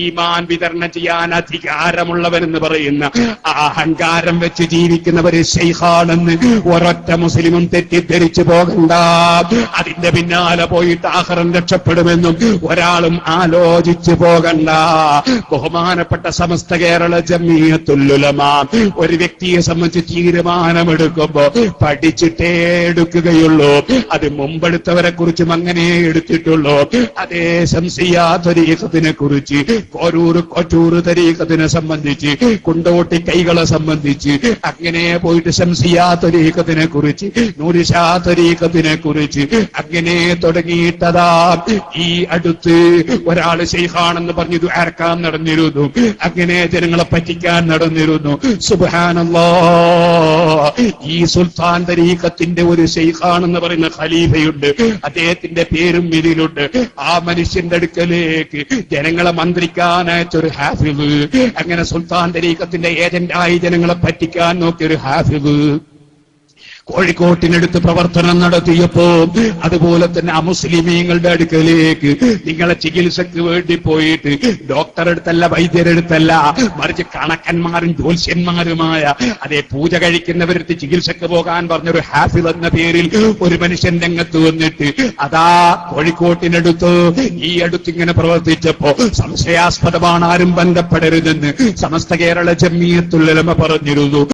ഈമാൻ വിതരണം ചെയ്യാൻ അധികാരമുള്ളവനെന്ന് പറയുന്ന ആ അഹങ്കാരം വെച്ച് ജീവിക്കുന്നവര് ശൈഖാണെന്ന് ഒരൊറ്റ മുസ്ലിമും തെറ്റിദ്ധരിച്ചു പോകണ്ട. അതിന്റെ പിന്നാലെ പോയിട്ട് ആഹ്റം രക്ഷപ്പെടുമെന്നും ഒരാളും ആലോചിച്ചു പോകണ്ട. ബഹുമാനപ്പെട്ട സമസ്ത കേരള ജമീയത്തുല്ലുലമ ഒരു വ്യക്തിയെ സംബന്ധിച്ച് തീരുമാനമെടുക്കുമ്പോ പഠിച്ചിട്ടേ എടുക്കുകയുള്ളൂ. അത് മുമ്പെടുത്തവരെ കുറിച്ചും അങ്ങനെ എടുത്തിട്ടുള്ളൂ. അതേ ശംസിയാ തരീഖത്തിനെ കുറിച്ച് കോരൂർ കൊറ്റൂർ തരീക്കത്തിനെ സംബന്ധിച്ച് കുണ്ടോട്ടി കൈകളെ സംബന്ധിച്ച് അങ്ങനെ പോയിട്ട് ശംസിയാ തരീഖത്തിനെ കുറിച്ച് നൂരിഷാ തരീഖത്തിനെ കുറിച്ച് അങ്ങനെ തുടങ്ങിയിട്ടതാ ഈ അടുത്ത് ഒരാൾ ശൈഖാണെന്ന് പറഞ്ഞു ആർക്കാൻ നടന്നിരുന്നു? അങ്ങനെ ജനങ്ങളെ പറ്റിക്കാൻ നടന്നിരുന്നു. സുബാനല്ലോ ഈ സുൽത്താൻ തരീഖത്തിന്റെ ഒരു ശൈഖാണെന്ന് പറയുന്ന ഖലീഫയുണ്ട്. അദ്ദേഹത്തിന്റെ പേരും ഇതിലുണ്ട്. ആ മനുഷ്യന്റെ അടുക്കലേക്ക് ജനങ്ങളെ മന്ത്രിക്കാനയച്ചൊരു ഹാഫിദ് അങ്ങനെ സുൽത്താൻ തരീഖത്തിന്റെ ഏജന്റായി ജനങ്ങളെ പറ്റിക്കാൻ നോക്കിയൊരു ഹാഫിദ് കോഴിക്കോട്ടിനടുത്ത് പ്രവർത്തനം നടത്തിയപ്പോ അതുപോലെ തന്നെ അമുസ്ലിമീങ്ങളുടെ അടുക്കലേക്ക് നിങ്ങളെ ചികിത്സക്ക് വേണ്ടി പോയിട്ട് ഡോക്ടറെടുത്തല്ല വൈദ്യരെടുത്തല്ല മറിച്ച് കണക്കന്മാരും ജ്യോത്സ്യന്മാരുമായ അതേ പൂജ കഴിക്കുന്നവരെടുത്ത് ചികിത്സക്ക് പോകാൻ പറഞ്ഞൊരു ഹാഫിൽ എന്ന പേരിൽ ഒരു മനുഷ്യൻ രംഗത്ത് വന്നിട്ട് അതാ കോഴിക്കോട്ടിനടുത്ത് ഈ അടുത്ത് ഇങ്ങനെ പ്രവർത്തിച്ചപ്പോ സംശയാസ്പദമാണ് ആരും ബന്ധപ്പെടരുതെന്ന് സമസ്ത കേരള ജമ്മിയത്തുള്ളമ പറഞ്ഞിരുന്നു.